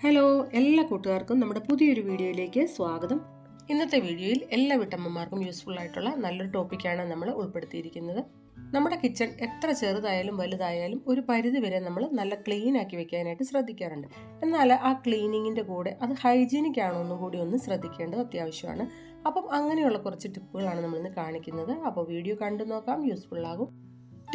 Hello എല്ലാ കൂട്ടുകാർക്കും നമ്മുടെ പുതിയൊരു വീഡിയോയിലേക്ക് സ്വാഗതം. ഇന്നത്തെ വീഡിയോയിൽ എല്ലാ വീട്ടമ്മമാർക്കും യൂസ്ഫുൾ ആയിട്ടുള്ള നല്ലൊരു ടോപ്പിക്കാണ് നമ്മൾ ഉൾപ്പെടുത്തിയിരിക്കുന്നത്. നമ്മുടെ കിച്ചൺ എത്ര ചെറുതായാലും വലുതായാലും ഒരു പരിധി വരെ നമ്മൾ നല്ല ക്ലീൻ ആക്കി വെക്കാനായിട്ട് ശ്രദ്ധിക്കാറുണ്ട്. എന്നാൽ ആ ക്ലീനിങ്ങിന്റെ കൂടെ അത് ഹൈജീനിക് ആണോ എന്നും കൂടി ഒന്ന് ശ്രദ്ധിക്കേണ്ടത് അത്യാവശ്യമാണ്. അപ്പം അങ്ങനെയുള്ള കുറച്ച് ടിപ്പുകളാണ് നമ്മളിന്ന് കാണിക്കുന്നത്. അപ്പോൾ വീഡിയോ കണ്ടു നോക്കാം യൂസ്ഫുൾ ആകും.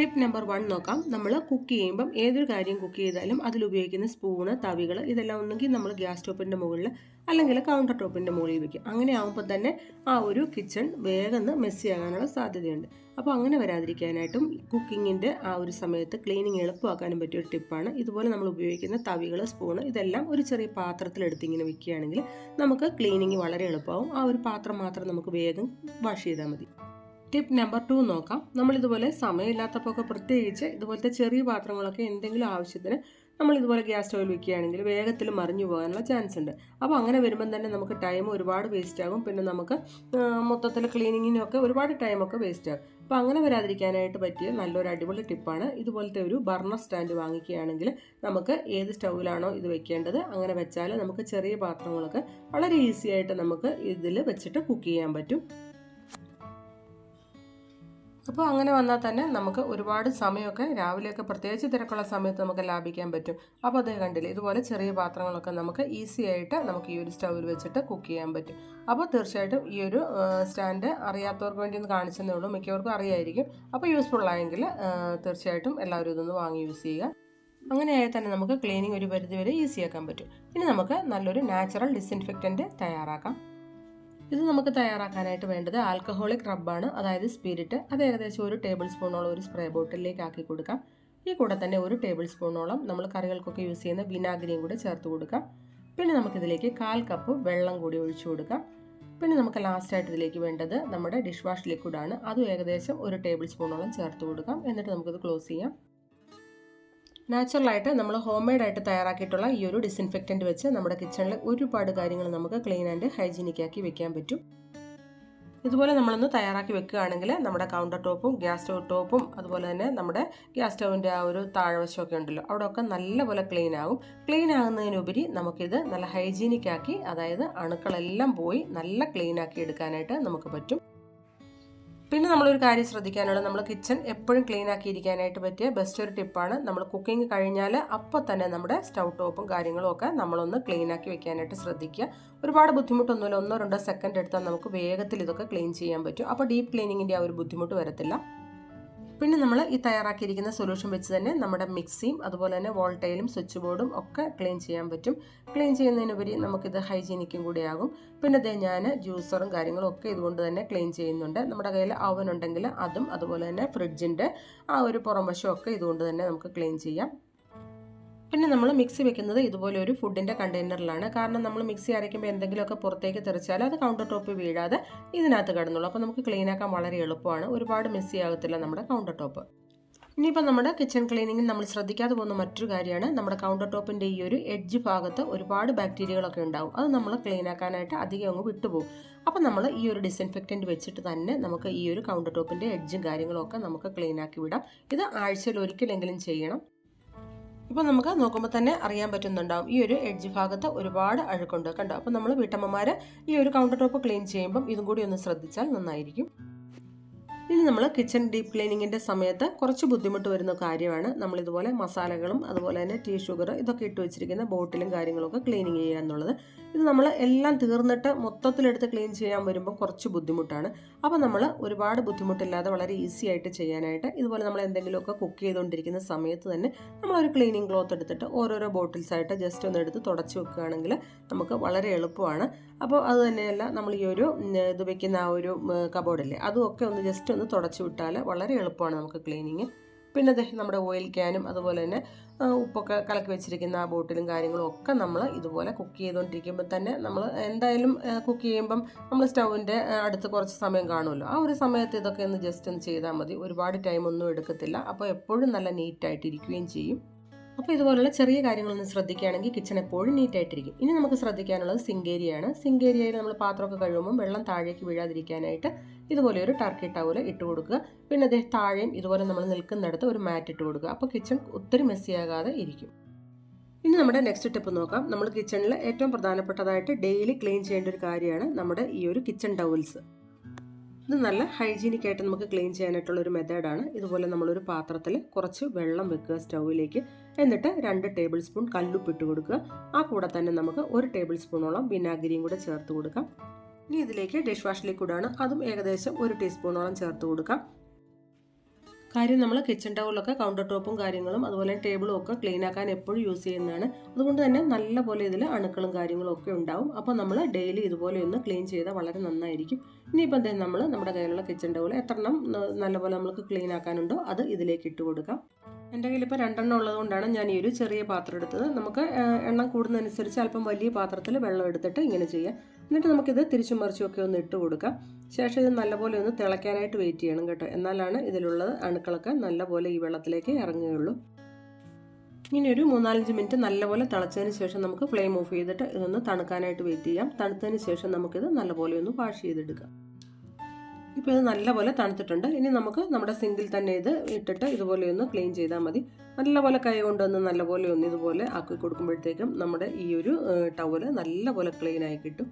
ടിപ്പ് നമ്പർ വൺ നോക്കാം. നമ്മൾ കുക്ക് ചെയ്യുമ്പം ഏതൊരു കാര്യം കുക്ക് ചെയ്താലും അതിലുപയോഗിക്കുന്ന സ്പൂണ് തവികൾ ഇതെല്ലാം ഒന്നെങ്കിൽ നമ്മൾ ഗ്യാസ് സ്റ്റോപ്പിന്റെ മുകളിൽ അല്ലെങ്കിൽ കൗണ്ടർ ടോപ്പിന്റെ മുകളിൽ വെക്കും. അങ്ങനെ ആകുമ്പോൾ തന്നെ ആ ഒരു കിച്ചൺ വേഗം മെസ്സി ആകാനുള്ള സാധ്യതയുണ്ട്. അപ്പോൾ അങ്ങനെ വരാതിരിക്കാനായിട്ടും കുക്കിങ്ങിന്റെ ആ ഒരു സമയത്ത് ക്ലീനിങ് എളുപ്പമാക്കാനും പറ്റിയ ഒരു ടിപ്പാണ് ഇതുപോലെ നമ്മൾ ഉപയോഗിക്കുന്ന തവികൾ സ്പൂണ് ഇതെല്ലാം ഒരു ചെറിയ പാത്രത്തിലെടുത്ത് ഇങ്ങനെ വെക്കുകയാണെങ്കിൽ നമുക്ക് ക്ലീനിങ് വളരെ എളുപ്പമാവും. ആ ഒരു പാത്രം മാത്രം നമുക്ക് വേഗം വാഷ് ചെയ്താൽ മതി. ടിപ്പ് നമ്പർ ടു നോക്കാം. നമ്മളിതുപോലെ സമയമില്ലാത്തപ്പോൾ പ്രത്യേകിച്ച് ഇതുപോലത്തെ ചെറിയ പാത്രങ്ങളൊക്കെ എന്തെങ്കിലും ആവശ്യത്തിന് നമ്മൾ ഇതുപോലെ ഗ്യാസ് സ്റ്റോവിൽ വെക്കുകയാണെങ്കിൽ വേഗത്തിൽ മറിഞ്ഞു പോകാനുള്ള ചാൻസ് ഉണ്ട്. അപ്പോൾ അങ്ങനെ വരുമ്പം തന്നെ നമുക്ക് ടൈം ഒരുപാട് വേസ്റ്റ് ആകും. പിന്നെ നമുക്ക് മൊത്തത്തിൽ ക്ലീനിങ്ങിനൊക്കെ ഒരുപാട് ടൈമൊക്കെ വേസ്റ്റ് ആകും. അപ്പോൾ അങ്ങനെ വരാതിരിക്കാനായിട്ട് പറ്റിയ നല്ലൊരു അടിപൊളി ടിപ്പാണ് ഇതുപോലത്തെ ഒരു ബർണർ സ്റ്റാൻഡ് വാങ്ങിക്കുകയാണെങ്കിൽ നമുക്ക് ഏത് സ്റ്റൗവിലാണോ ഇത് വെക്കേണ്ടത് അങ്ങനെ വെച്ചാൽ നമുക്ക് ചെറിയ പാത്രങ്ങളൊക്കെ വളരെ ഈസിയായിട്ട് നമുക്ക് ഇതിൽ വെച്ചിട്ട് കുക്ക് ചെയ്യാൻ പറ്റും. അപ്പോൾ അങ്ങനെ വന്നാൽ തന്നെ നമുക്ക് ഒരുപാട് സമയമൊക്കെ രാവിലെയൊക്കെ പ്രത്യേകിച്ച് തിരക്കുള്ള സമയത്ത് നമുക്ക് ലാഭിക്കാൻ പറ്റും. അപ്പോൾ അതേ കണ്ടില്ലേ ഇതുപോലെ ചെറിയ പാത്രങ്ങളൊക്കെ നമുക്ക് ഈസി ആയിട്ട് നമുക്ക് ഈ ഒരു സ്റ്റൗവിൽ വെച്ചിട്ട് കുക്ക് ചെയ്യാൻ പറ്റും. അപ്പോൾ തീർച്ചയായിട്ടും ഈ ഒരു സ്റ്റാൻഡ് അറിയാത്തവർക്ക് വേണ്ടി ഒന്ന് കാണിച്ചതേ ഉള്ളൂ. മിക്കവർക്കും അറിയായിരിക്കും. അപ്പോൾ യൂസ്ഫുൾ ആയെങ്കിൽ തീർച്ചയായിട്ടും എല്ലാവരും ഇതൊന്ന് വാങ്ങി യൂസ് ചെയ്യുക. അങ്ങനെയായാൽ തന്നെ നമുക്ക് ക്ലീനിങ് ഒരു പരിധി വരെ ഈസിയാക്കാൻ പറ്റും. ഇനി നമുക്ക് നല്ലൊരു നാച്ചുറൽ ഡിസിൻഫെക്റ്റന്റ് തയ്യാറാക്കാം. ഇത് നമുക്ക് തയ്യാറാക്കാനായിട്ട് വേണ്ടത് ആൽക്കഹോളിക് റബ്ബാണ് അതായത് സ്പിരിറ്റ് അത് ഏകദേശം ഒരു ടേബിൾ സ്പൂണോളം ഒരു സ്പ്രേ ബോട്ടിലേക്ക് ആക്കി കൊടുക്കാം. ഈ കൂടെ തന്നെ ഒരു ടേബിൾ സ്പൂണോളം നമ്മൾ കറികൾക്കൊക്കെ യൂസ് ചെയ്യുന്ന വിനാഗിരിയും കൂടെ ചേർത്ത് കൊടുക്കാം. പിന്നെ നമുക്കിതിലേക്ക് കാൽ കപ്പ് വെള്ളം കൂടി ഒഴിച്ചു കൊടുക്കാം. പിന്നെ നമുക്ക് ലാസ്റ്റായിട്ട് ഇതിലേക്ക് വേണ്ടത് നമ്മുടെ ഡിഷ് വാഷ് ലിക്വിഡാണ് അതും ഏകദേശം ഒരു ടേബിൾ സ്പൂണോളം ചേർത്ത് കൊടുക്കാം. എന്നിട്ട് നമുക്കിത് ക്ലോസ് ചെയ്യാം. നാച്ചുറലായിട്ട് നമ്മൾ ഹോം മെയ്ഡ് ആയിട്ട് തയ്യാറാക്കിയിട്ടുള്ള ഈ ഒരു ഡിസിൻഫെക്റ്റന്റ് വെച്ച് നമ്മുടെ കിച്ചണിൽ ഒരുപാട് കാര്യങ്ങൾ നമുക്ക് ക്ലീൻ ആൻഡ് ഹൈജീനിക് ആക്കി വെക്കാൻ പറ്റും. ഇതുപോലെ നമ്മളൊന്ന് തയ്യാറാക്കി വെക്കുകയാണെങ്കിൽ നമ്മുടെ കൗണ്ടർ ടോപ്പും ഗ്യാസ് സ്റ്റവ് ടോപ്പും അതുപോലെ തന്നെ നമ്മുടെ ഗ്യാസ് സ്റ്റവിന്റെ ആ ഒരു താഴ്വശമൊക്കെ ഉണ്ടല്ലോ അവിടെ ഒക്കെ നല്ലപോലെ ക്ലീൻ ആകും ക്ലീൻ ആകുന്നതിനുപരി നമുക്കിത് നല്ല ഹൈജീനിക് ആക്കി അതായത് അണുക്കളെല്ലാം പോയി നല്ല ക്ലീൻ ആക്കി എടുക്കാനായിട്ട് നമുക്ക് പറ്റും. പിന്നെ നമ്മളൊരു കാര്യം ശ്രദ്ധിക്കാനുള്ളത് നമ്മൾ കിച്ചൺ എപ്പോഴും ക്ലീൻ ആക്കിയിരിക്കാനായിട്ട് പറ്റിയ ബെസ്റ്റ് ഒരു ടിപ്പാണ് നമ്മൾ കുക്കിംഗ് കഴിഞ്ഞാൽ അപ്പോൾ തന്നെ നമ്മുടെ സ്റ്റൗ ടോപ്പും കാര്യങ്ങളും ഒക്കെ നമ്മളൊന്ന് ക്ലീൻ ആക്കി വെക്കാനായിട്ട് ശ്രദ്ധിക്കുക. ഒരുപാട് ബുദ്ധിമുട്ടൊന്നുമില്ല. ഒന്നോ രണ്ടോ സെക്കൻഡ് എടുത്താൽ നമുക്ക് വേഗത്തിൽ ഇതൊക്കെ ക്ലീൻ ചെയ്യാൻ പറ്റും. അപ്പോൾ ഡീപ്പ് ക്ലീനിങ്ങിന്റെ ആ ഒരു ബുദ്ധിമുട്ട് വരത്തില്ല. പിന്നെ നമ്മൾ ഈ തയ്യാറാക്കിയിരിക്കുന്ന സൊല്യൂഷൻ വെച്ച് തന്നെ നമ്മുടെ മിക്സിയും അതുപോലെ തന്നെ വോൾട്ടയിലും സ്വിച്ച് ബോർഡും ഒക്കെ ക്ലീൻ ചെയ്യാൻ പറ്റും. ക്ലീൻ ചെയ്യുന്നതിനുപരി നമുക്കിത് ഹൈജീനിക്കും കൂടിയാകും പിന്നെ അതേ ഞാൻ ജ്യൂസറും കാര്യങ്ങളും ഒക്കെ ഇതുകൊണ്ട് തന്നെ ക്ലീൻ ചെയ്യുന്നുണ്ട്. നമ്മുടെ കയ്യിൽ അവൻ ഉണ്ടെങ്കിൽ അതും അതുപോലെ തന്നെ ഫ്രിഡ്ജിന്റെ ആ ഒരു പുറം വശമൊക്കെ ഇതുകൊണ്ട് തന്നെ നമുക്ക് ക്ലീൻ ചെയ്യാം. പിന്നെ നമ്മൾ മിക്സി വെക്കുന്നത് ഇതുപോലെ ഒരു ഫുഡിന്റെ കണ്ടെയ്നറിലാണ് കാരണം നമ്മൾ മിക്സി അരയ്ക്കുമ്പോൾ എന്തെങ്കിലുമൊക്കെ പുറത്തേക്ക് തെറിച്ചാൽ അത് കൗണ്ടർ ടോപ്പ് വീഴാതെ ഇതിനകത്ത് കിടന്നുള്ളൂ അപ്പോൾ നമുക്ക് ക്ലീൻ ആക്കാൻ വളരെ എളുപ്പമാണ്. ഒരുപാട് മിസ്സി ആകത്തില്ല നമ്മുടെ കൗണ്ടർ ടോപ്പ് ഇനിയിപ്പോൾ നമ്മുടെ കിച്ചൺ ക്ലീനിങ്ങിൽ നമ്മൾ ശ്രദ്ധിക്കാതെ പോകുന്ന മറ്റൊരു കാര്യമാണ് നമ്മുടെ കൗണ്ടർ ടോപ്പിന്റെ ഈ ഒരു എഡ്ജ് ഭാഗത്ത് ഒരുപാട് ബാക്ടീരിയകളൊക്കെ ഉണ്ടാവും. അത് നമ്മൾ ക്ലീൻ ആക്കാനായിട്ട് അധികം അങ്ങ് വിട്ടുപോകും. അപ്പോൾ നമ്മൾ ഈ ഒരു ഡിസിൻഫെക്റ്റന്റ് വെച്ചിട്ട് തന്നെ നമുക്ക് ഈ ഒരു കൗണ്ടർ ടോപ്പിന്റെ എഡ്ജും കാര്യങ്ങളൊക്കെ നമുക്ക് ക്ലീൻ ആക്കി വിടാം. ഇത് ആഴ്ചയിൽ ഒരിക്കലെങ്കിലും ചെയ്യണം. ഇപ്പോൾ നമുക്ക് നോക്കുമ്പോൾ തന്നെ അറിയാൻ പറ്റുന്നുണ്ടാവും. ഈ ഒരു എഡ്ജ് ഭാഗത്ത് ഒരുപാട് അഴുക്കുണ്ട്. കണ്ടോ? അപ്പോൾ നമ്മൾ വീട്ടമ്മമാർ ഈ ഒരു കൗണ്ടർ ടോപ്പ് ക്ലീൻ ചെയ്യുമ്പം ഇതും കൂടി ഒന്ന് ശ്രദ്ധിച്ചാൽ നന്നായിരിക്കും. ഇനി നമ്മൾ കിച്ചൺ ഡീപ്പ് ക്ലീനിങ്ങിന്റെ സമയത്ത് കുറച്ച് ബുദ്ധിമുട്ട് വരുന്ന കാര്യമാണ്. നമ്മളിതുപോലെ മസാലകളും അതുപോലെ തന്നെ ടീ ഷുഗർ ഇതൊക്കെ ഇട്ട് വെച്ചിരിക്കുന്ന ബോട്ടിലും കാര്യങ്ങളൊക്കെ ക്ലീനിങ് ചെയ്യുക എന്നുള്ളത്. ഇത് നമ്മൾ എല്ലാം തീർന്നിട്ട് മൊത്തത്തിലെടുത്ത് ക്ലീൻ ചെയ്യാൻ വരുമ്പോൾ കുറച്ച് ബുദ്ധിമുട്ടാണ്. അപ്പോൾ നമ്മൾ ഒരുപാട് ബുദ്ധിമുട്ടില്ലാതെ വളരെ ഈസി ആയിട്ട് ചെയ്യാനായിട്ട് ഇതുപോലെ നമ്മൾ എന്തെങ്കിലുമൊക്കെ കുക്ക് ചെയ്തുകൊണ്ടിരിക്കുന്ന സമയത്ത് തന്നെ നമ്മളൊരു ക്ലീനിങ് ക്ലോത്ത് എടുത്തിട്ട് ഓരോരോ ബോട്ടിൽസായിട്ട് ജസ്റ്റ് ഒന്ന് എടുത്ത് തുടച്ച് വെക്കുകയാണെങ്കിൽ നമുക്ക് വളരെ എളുപ്പമാണ്. അപ്പോൾ അത് തന്നെയല്ല നമ്മൾ ഈ ഒരു ഇത് വെക്കുന്ന ആ ഒരു കബോർഡില്ലേ അതുമൊക്കെ ഒന്ന് ജസ്റ്റ് ഒന്ന് തുടച്ചു വിട്ടാൽ വളരെ എളുപ്പമാണ് നമുക്ക് ക്ലീനിങ് പിന്നെ അദ്ദേഹം നമ്മുടെ ഓയിൽ ക്യാനും അതുപോലെ തന്നെ ഉപ്പൊക്കെ കലക്കി വെച്ചിരിക്കുന്ന ആ ബോട്ടിലും കാര്യങ്ങളും ഒക്കെ നമ്മൾ ഇതുപോലെ കുക്ക് ചെയ്തുകൊണ്ടിരിക്കുമ്പോൾ തന്നെ നമ്മൾ എന്തായാലും കുക്ക് ചെയ്യുമ്പം നമ്മൾ സ്റ്റൗവിന്റെ അടുത്ത് കുറച്ച് സമയം കാണുമല്ലോ ആ ഒരു സമയത്ത് ഇതൊക്കെ ഒന്ന് ജസ്റ്റ് ഒന്ന് ചെയ്താൽ മതി. ഒരുപാട് ടൈം ഒന്നും എടുക്കത്തില്ല. അപ്പോൾ എപ്പോഴും നല്ല നീറ്റായിട്ടിരിക്കുകയും ചെയ്യും. അപ്പോൾ ഇതുപോലുള്ള ചെറിയ കാര്യങ്ങളൊന്ന് ശ്രദ്ധിക്കുകയാണെങ്കിൽ കിച്ചൺ എപ്പോഴും നീറ്റായിട്ടിരിക്കും ഇനി നമുക്ക് ശ്രദ്ധിക്കാനുള്ളത് സിങ്കേരിയാണ്. സിങ്കേരിയയിൽ നമ്മൾ പാത്രമൊക്കെ കഴുകുമ്പോൾ വെള്ളം താഴേക്ക് വീഴാതിരിക്കാനായിട്ട് ഇതുപോലെ ഒരു ടർക്കി ടവൽ ഇട്ട് കൊടുക്കുക. പിന്നെ അതേ താഴെയും ഇതുപോലെ നമ്മൾ നിൽക്കുന്നിടത്ത് ഒരു മാറ്റ് ഇട്ട് കൊടുക്കുക. അപ്പോൾ കിച്ചൺ ഒത്തിരി മെസ്സിയാകാതെ ഇരിക്കും. ഇനി നമ്മുടെ നെക്സ്റ്റ് ടിപ്പ് നോക്കാം. നമ്മൾ കിച്ചണിൽ ഏറ്റവും പ്രധാനപ്പെട്ടതായിട്ട് ഡെയിലി ക്ലീൻ ചെയ്യേണ്ട ഒരു കാര്യമാണ് നമ്മുടെ ഈ ഒരു കിച്ചൺ ടവൽസ് ഇത് നല്ല ഹൈജീനിക് ആയിട്ട് നമുക്ക് ക്ലീൻ ചെയ്യാനായിട്ടുള്ള ഒരു മെത്തേഡാണ് ഇതുപോലെ നമ്മളൊരു പാത്രത്തിൽ കുറച്ച് വെള്ളം വെക്കുക സ്റ്റൗവിലേക്ക് എന്നിട്ട് രണ്ട് ടേബിൾ സ്പൂൺ കല്ലുപ്പിട്ട് കൊടുക്കുക. ആ കൂടെ തന്നെ നമുക്ക് ഒരു ടേബിൾ സ്പൂണോളം വിനാഗിരിയും കൂടെ ചേർത്ത് കൊടുക്കാം. ഇനി ഇതിലേക്ക് ഡിഷ് വാഷ് ലിക്വിഡാണ് അതും ഏകദേശം ഒരു ടീസ്പൂണോളം ചേർത്ത് കൊടുക്കാം. കാര്യം നമ്മൾ കിച്ചൺ ടവലൊക്കെ കൗണ്ടർ ടോപ്പും കാര്യങ്ങളും അതുപോലെ ടേബിളും ഒക്കെ ക്ലീൻ ആക്കാൻ എപ്പോഴും യൂസ് ചെയ്യുന്നതാണ്. അതുകൊണ്ട് തന്നെ നല്ല പോലെ ഇതിൽ അണുക്കളും കാര്യങ്ങളും ഒക്കെ ഉണ്ടാവും. അപ്പോൾ നമ്മൾ ഡെയിലി ഇതുപോലെ ഒന്ന് ക്ലീൻ ചെയ്താൽ വളരെ നന്നായിരിക്കും. ഇനിയിപ്പോൾ തന്നെ നമ്മൾ നമ്മുടെ കയ്യിലുള്ള കിച്ചൺ ടവൽ എത്രണ്ണം നല്ലപോലെ നമുക്ക് ക്ലീൻ ആക്കാനുണ്ടോ അത് ഇതിലേക്ക് ഇട്ട് കൊടുക്കാം. എന്റെ കയ്യിൽ ഇപ്പോൾ രണ്ടെണ്ണം ഉള്ളതുകൊണ്ടാണ് ഞാൻ ഈ ഒരു ചെറിയ പാത്രം എടുത്തത്. നമുക്ക് എണ്ണം കൂടുന്നതനുസരിച്ച് അല്പം വലിയ പാത്രത്തിൽ വെള്ളം എടുത്തിട്ട് ഇങ്ങനെ ചെയ്യാം. എന്നിട്ട് നമുക്കിത് തിരിച്ചു മറിച്ചും ഒക്കെ ഒന്ന് ഇട്ട് കൊടുക്കാം. ശേഷം ഇത് നല്ലപോലെ ഒന്ന് തിളയ്ക്കാനായിട്ട് വെയിറ്റ് ചെയ്യണം കേട്ടോ. എന്നാലാണ് ഇതിലുള്ളത് അണുക്കളൊക്കെ നല്ലപോലെ ഈ വെള്ളത്തിലേക്ക് ഇറങ്ങുകയുള്ളൂ. ഇനി ഒരു മൂന്നാലഞ്ച് മിനിറ്റ് നല്ലപോലെ തിളച്ചതിന് ശേഷം നമുക്ക് ഫ്ലെയിം ഓഫ് ചെയ്തിട്ട് ഇതൊന്ന് തണുക്കാനായിട്ട് വെയിറ്റ് ചെയ്യാം. തണുത്തതിന് ശേഷം നമുക്കിത് നല്ലപോലെ ഒന്ന് വാഷ് ചെയ്തെടുക്കാം. ഇപ്പോൾ ഇത് നല്ലപോലെ തണുത്തിട്ടുണ്ട്. ഇനി നമുക്ക് നമ്മുടെ സിങ്കിൽ തന്നെ ഇത് ഇട്ടിട്ട് ഇതുപോലെ ഒന്ന് ക്ലീൻ ചെയ്താൽ മതി. നല്ലപോലെ കൈ കൊണ്ടൊന്ന് നല്ലപോലെ ഒന്ന് ഇതുപോലെ ആക്കി കൊടുക്കുമ്പോഴത്തേക്കും നമ്മുടെ ഈ ഒരു ടവൽ നല്ലപോലെ ക്ലീൻ ആയി കിട്ടും.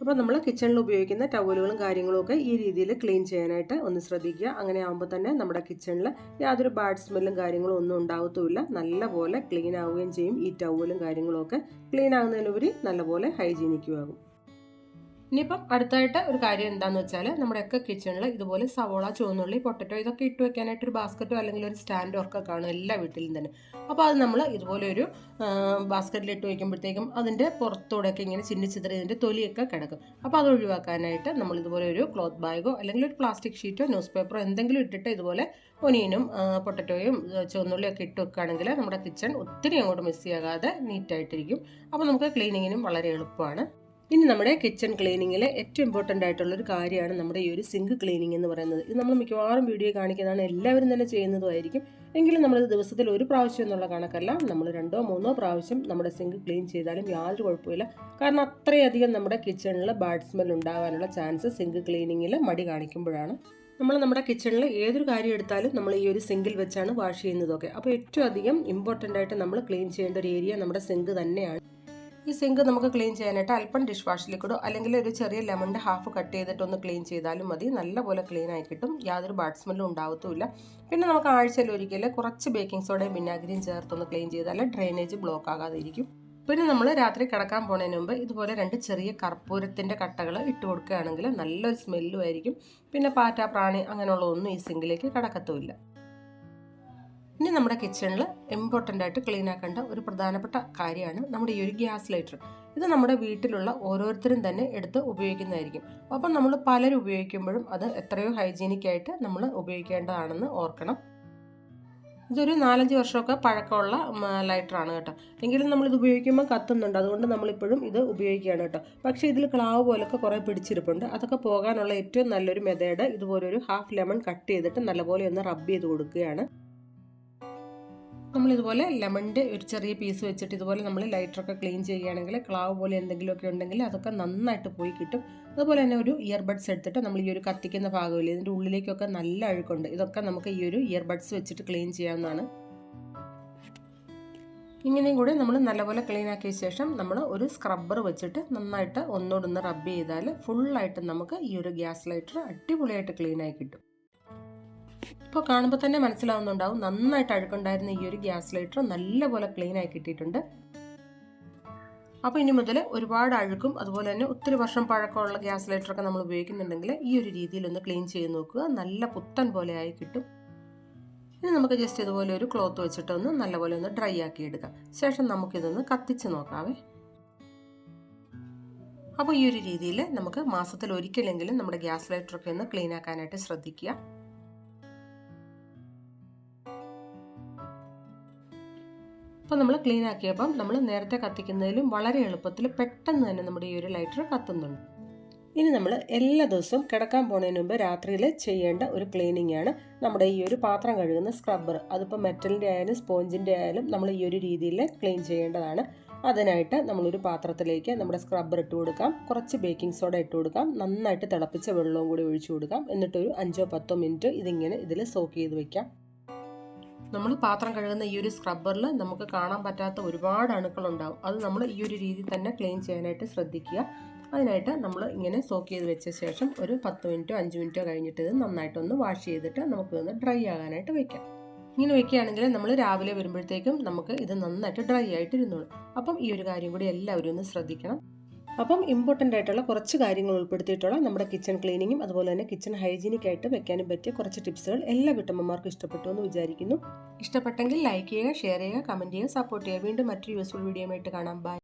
അപ്പോൾ നമ്മൾ കിച്ചണിൽ ഉപയോഗിക്കുന്ന ടവലുകളും കാര്യങ്ങളും ഒക്കെ ഈ രീതിയിൽ ക്ലീൻ ചെയ്യാനായിട്ട് ഒന്ന് ശ്രദ്ധിക്കുക. അങ്ങനെ ആകുമ്പോൾ തന്നെ നമ്മുടെ കിച്ചണിൽ യാതൊരു ബാഡ് സ്മെല്ലും കാര്യങ്ങളും ഒന്നും ഉണ്ടാകത്തുമില്ല നല്ലപോലെ ക്ലീൻ ആവുകയും ചെയ്യും. ഈ ടവലും കാര്യങ്ങളും ഒക്കെ ക്ലീൻ ആകുന്നതിനുപരി നല്ലപോലെ ഹൈജീനിക്കും ആകും ഇനിയിപ്പം അടുത്തായിട്ട് ഒരു കാര്യം എന്താണെന്ന് വെച്ചാൽ നമ്മുടെയൊക്കെ കിച്ചണിൽ ഇതുപോലെ സവോള ചുവന്നുള്ളി പൊട്ടറ്റോ ഇതൊക്കെ ഇട്ട് വെക്കാനായിട്ട് ഒരു ബാസ്ക്കറ്റോ അല്ലെങ്കിൽ ഒരു സ്റ്റാൻഡോ ഒക്കെ കാണും എല്ലാ വീട്ടിലും തന്നെ. അപ്പോൾ അത് നമ്മൾ ഇതുപോലെ ഒരു ബാസ്ക്കറ്റിൽ ഇട്ട് വയ്ക്കുമ്പോഴത്തേക്കും അതിന്റെ പുറത്തൂടെയൊക്കെ ഇങ്ങനെ ചിന്നിച്ചിതറി ഇതിന്റെ തൊലിയൊക്കെ കിടക്കും. അപ്പോൾ അത് ഒഴിവാക്കാനായിട്ട് നമ്മൾ ഇതുപോലെ ഒരു ക്ലോത്ത് ബാഗോ അല്ലെങ്കിൽ ഒരു പ്ലാസ്റ്റിക് ഷീറ്റോ ന്യൂസ് പേപ്പറോ എന്തെങ്കിലും ഇട്ടിട്ട് ഇതുപോലെ ഒനിയനും പൊട്ടറ്റോയും ചുവന്നുള്ളിയൊക്കെ ഇട്ട് വെക്കുകയാണെങ്കിൽ നമ്മുടെ കിച്ചൺ ഒത്തിരി അങ്ങോട്ട് മിസ് ചെയ്യാതെ നീറ്റായിട്ടിരിക്കും അപ്പോൾ നമുക്ക് ക്ലീനിങ്ങിനും വളരെ എളുപ്പമാണ്. ഇനി നമ്മുടെ കിച്ചൺ ക്ലീനിങ്ങിലെ ഏറ്റവും ഇമ്പോർട്ടന്റ് ആയിട്ടുള്ളൊരു കാര്യമാണ് നമ്മുടെ ഈ ഒരു സിങ്ക് ക്ലീനിങ് എന്ന് പറയുന്നത്. ഇത് നമ്മൾ മിക്കവാറും വീഡിയോ കാണിക്കുന്നതാണ്. എല്ലാവരും തന്നെ ചെയ്യുന്നതുമായിരിക്കും എങ്കിലും നമ്മൾ ദിവസത്തിൽ ഒരു പ്രാവശ്യം എന്നുള്ള കണക്കല്ല. നമ്മൾ രണ്ടോ മൂന്നോ പ്രാവശ്യം നമ്മുടെ സിങ്ക് ക്ലീൻ ചെയ്താലും യാതൊരു കുഴപ്പമില്ല കാരണം അത്രയധികം നമ്മുടെ കിച്ചണിൽ ബാഡ് സ്മെൽ ഉണ്ടാകാനുള്ള ചാൻസ് സിങ്ക് ക്ലീനിങ്ങിൽ മടി കാണിക്കുമ്പോഴാണ്. നമ്മൾ നമ്മുടെ കിച്ചണിൽ ഏതൊരു കാര്യം എടുത്താലും നമ്മൾ ഈ ഒരു സിങ്കിൽ വെച്ചാണ് വാഷ് ചെയ്യുന്നതൊക്കെ. അപ്പോൾ ഏറ്റവും അധികം ഇമ്പോർട്ടന്റ് ആയിട്ട് നമ്മൾ ക്ലീൻ ചെയ്യേണ്ട ഒരു ഏരിയ നമ്മുടെ സിങ്ക് തന്നെയാണ്. ഈ സിങ്ക് നമുക്ക് ക്ലീൻ ചെയ്യാനായിട്ട് അല്പം ഡിഷ് വാഷ് ലിക്വിഡോ അല്ലെങ്കിൽ ഒരു ചെറിയ ലെമണിന്റെ ഹാഫ് കട്ട് ചെയ്തിട്ട് ഒന്ന് ക്ലീൻ ചെയ്താലും മതി. നല്ലപോലെ ക്ലീൻ ആയി കിട്ടും. യാതൊരു ബാഡ് സ്മെല്ലും ഉണ്ടാവത്തുമില്ല. പിന്നെ നമുക്ക് ആഴ്ചയിൽ ഒരിക്കൽ കുറച്ച് ബേക്കിംഗ് സോഡയും വിനാഗിരിയും ചേർത്തൊന്ന് ക്ലീൻ ചെയ്താൽ ഡ്രെയിനേജ് ബ്ലോക്ക് ആകാതെ ഇരിക്കും പിന്നെ നമ്മൾ രാത്രി കിടക്കാൻ പോണതിന് മുമ്പ് ഇതുപോലെ രണ്ട് ചെറിയ കർപ്പൂരത്തിന്റെ കട്ടകൾ ഇട്ട് കൊടുക്കുകയാണെങ്കിൽ നല്ലൊരു സ്മെല്ലും ആയിരിക്കും. പിന്നെ പാറ്റ പ്രാണി അങ്ങനെയുള്ള ഒന്നും ഈ സിങ്കിലേക്ക് കിടക്കത്തുമില്ല. ഇനി നമ്മുടെ കിച്ചണിൽ ഇമ്പോർട്ടന്റ് ആയിട്ട് ക്ലീൻ ആക്കേണ്ട ഒരു പ്രധാനപ്പെട്ട കാര്യമാണ് നമ്മുടെ ഈ ഒരു ഗ്യാസ് ലൈറ്റർ. ഇത് നമ്മുടെ വീട്ടിലുള്ള ഓരോരുത്തരും തന്നെ എടുത്ത് ഉപയോഗിക്കുന്നതായിരിക്കും. അപ്പം നമ്മൾ പലരും ഉപയോഗിക്കുമ്പോഴും അത് എത്രയോ ഹൈജീനിക് ആയിട്ട് നമ്മൾ ഉപയോഗിക്കേണ്ടതാണെന്ന് ഓർക്കണം. ഇതൊരു നാലഞ്ച് വർഷമൊക്കെ പഴക്കമുള്ള ലൈറ്ററാണ് കേട്ടോ. എങ്കിലും നമ്മളിത് ഉപയോഗിക്കുമ്പോൾ കത്തുന്നുണ്ട്. അതുകൊണ്ട് നമ്മളിപ്പോഴും ഇത് ഉപയോഗിക്കുകയാണ് കേട്ടോ. പക്ഷേ ഇതിൽ ക്ലാവ് പോലൊക്കെ കുറേ പിടിച്ചിരിപ്പുണ്ട്. അതൊക്കെ പോകാനുള്ള ഏറ്റവും നല്ലൊരു മെതേഡ് ഇതുപോലൊരു ഹാഫ് ലെമൺ കട്ട് ചെയ്തിട്ട് നല്ലപോലെ ഒന്ന് റബ്ബ് ചെയ്ത് കൊടുക്കുകയാണ്. നമ്മളിതുപോലെ ലെമണിന്റെ ഒരു ചെറിയ പീസ് വെച്ചിട്ട് ഇതുപോലെ നമ്മൾ ലൈറ്ററൊക്കെ ക്ലീൻ ചെയ്യുകയാണെങ്കിൽ ക്ലാവ് പോലെ എന്തെങ്കിലുമൊക്കെ ഉണ്ടെങ്കിൽ അതൊക്കെ നന്നായിട്ട് പോയി കിട്ടും. അതുപോലെ തന്നെ ഒരു ഇയർബഡ്സ് എടുത്തിട്ട് നമ്മൾ ഈ ഒരു കത്തിക്കുന്ന ഭാഗമില്ല ഇതിന്റെ ഉള്ളിലേക്കൊക്കെ നല്ല അഴുക്കുണ്ട്. ഇതൊക്കെ നമുക്ക് ഈ ഒരു ഇയർബഡ്സ് വെച്ചിട്ട് ക്ലീൻ ചെയ്യാവുന്നതാണ്. ഇങ്ങനെയും കൂടെ നമ്മൾ നല്ലപോലെ ക്ലീൻ ആക്കിയ ശേഷം നമ്മൾ ഒരു സ്ക്രബ്ബർ വെച്ചിട്ട് നന്നായിട്ട് ഒന്നോടൊന്ന് റബ്ബ് ചെയ്താൽ ഫുള്ളായിട്ട് നമുക്ക് ഈ ഒരു ഗ്യാസ് ലൈറ്റർ അടിപൊളിയായിട്ട് ക്ലീൻ ആയി കിട്ടും. ഇപ്പോൾ കാണുമ്പോൾ തന്നെ മനസ്സിലാവുന്നുണ്ടാവും. നന്നായിട്ട് അഴുക്കുണ്ടായിരുന്ന ഈ ഒരു ഗ്യാസ് ലൈറ്റർ നല്ലപോലെ ക്ലീൻ ആയി കിട്ടിയിട്ടുണ്ട്. അപ്പോൾ ഇനി മുതൽ ഒരുപാട് അഴുക്കും അതുപോലെ തന്നെ ഒത്തിരി വർഷം പഴക്കമുള്ള ഗ്യാസ് ലൈറ്ററൊക്കെ നമ്മൾ ഉപയോഗിക്കുന്നുണ്ടെങ്കിൽ ഈ ഒരു രീതിയിൽ ഒന്ന് ക്ലീൻ ചെയ്ത് നോക്കുക. നല്ല പുത്തൻ പോലെ ആയി കിട്ടും. ഇനി നമുക്ക് ജസ്റ്റ് ഇതുപോലെ ഒരു ക്ലോത്ത് വെച്ചിട്ട് ഒന്ന് നല്ലപോലെ ഒന്ന് ഡ്രൈ ആക്കി എടുക്കാം. ശേഷം നമുക്കിതൊന്ന് കത്തിച്ച് നോക്കാവേ. അപ്പോൾ ഈ ഒരു രീതിയിൽ നമുക്ക് മാസത്തിൽ ഒരിക്കലെങ്കിലും നമ്മുടെ ഗ്യാസ് ലൈറ്ററൊക്കെ ഒന്ന് ക്ലീൻ ആക്കാനായിട്ട് ശ്രദ്ധിക്കുക. അപ്പോൾ നമ്മൾ ക്ലീൻ ആക്കിയപ്പം നമ്മൾ നേരത്തെ കത്തിക്കുന്നതിലും വളരെ എളുപ്പത്തിൽ പെട്ടെന്ന് തന്നെ നമ്മുടെ ഈ ഒരു ലൈറ്റർ കത്തുന്നുണ്ട്. ഇനി നമ്മൾ എല്ലാ ദിവസവും കിടക്കാൻ പോകുന്നതിന് മുമ്പ് രാത്രിയിൽ ചെയ്യേണ്ട ഒരു ക്ലീനിങ് ആണ് നമ്മുടെ ഈ ഒരു പാത്രം കഴുകുന്ന സ്ക്രബ്ബർ അതിപ്പോൾ മെറ്റലിന്റെ ആയാലും സ്പോഞ്ചിന്റെ ആയാലും നമ്മൾ ഈ ഒരു രീതിയിൽ ക്ലീൻ ചെയ്യേണ്ടതാണ്. അതിനായിട്ട് നമ്മളൊരു പാത്രത്തിലേക്ക് നമ്മുടെ സ്ക്രബ്ബർ ഇട്ട് കൊടുക്കാം. കുറച്ച് ബേക്കിംഗ് സോഡ ഇട്ട് കൊടുക്കാം. നന്നായിട്ട് തിളപ്പിച്ച വെള്ളവും കൂടി ഒഴിച്ചു കൊടുക്കാം. എന്നിട്ടൊരു അഞ്ചോ പത്തോ മിനിറ്റ് ഇതിങ്ങനെ ഇതിൽ സോക്ക് ചെയ്ത് വെക്കാം. നമ്മൾ പാത്രം കഴുകുന്ന ഈ ഒരു സ്ക്രബ്ബറിൽ നമുക്ക് കാണാൻ പറ്റാത്ത ഒരുപാട് അണുക്കൾ അണുക്കളുണ്ടാവും. അത് നമ്മൾ ഈ ഒരു രീതിയിൽ തന്നെ ക്ലീൻ ചെയ്യാനായിട്ട് ശ്രദ്ധിക്കുക. അതിനായിട്ട് നമ്മൾ ഇങ്ങനെ സോക്ക് ചെയ്ത് വെച്ച ശേഷം ഒരു പത്ത് മിനിറ്റോ അഞ്ച് മിനിറ്റോ കഴിഞ്ഞിട്ട് ഇത് നന്നായിട്ടൊന്ന് വാഷ് ചെയ്തിട്ട് നമുക്ക് ഇതൊന്ന് ഡ്രൈ ആകാനായിട്ട് വെക്കാം. ഇങ്ങനെ വെക്കുകയാണെങ്കിൽ നമ്മൾ രാവിലെ വരുമ്പോഴത്തേക്കും നമുക്ക് ഇത് നന്നായിട്ട് ഡ്രൈ ആയിട്ട് ഇരുന്നോളും അപ്പം ഈ ഒരു കാര്യം കൂടി എല്ലാവരും ഒന്ന് ശ്രദ്ധിക്കണം. അപ്പം ഇമ്പോർട്ടന്റ് ആയിട്ടുള്ള കുറച്ച് കാര്യങ്ങൾ ഉൾപ്പെടുത്തിയിട്ടുള്ള നമ്മുടെ കിച്ചൺ ക്ലീനിങ്ങും അതുപോലെ തന്നെ കിച്ചൺ ഹൈജീനിക് ആയിട്ട് വെക്കാനും പറ്റിയ കുറച്ച് ടിപ്സുകൾ എല്ലാ വീട്ടമ്മമാർക്കും ഇഷ്ടപ്പെട്ടു എന്ന് വിചാരിക്കുന്നു. ഇഷ്ടപ്പെട്ടെങ്കിൽ ലൈക്ക് ചെയ്യുക ഷെയർ ചെയ്യുക കമന്റ് ചെയ്യുക സപ്പോർട്ട് ചെയ്യുക. വീണ്ടും മറ്റൊരു യൂസ്ഫുൾ വീഡിയോ ആയിട്ട് കാണാം. ബൈ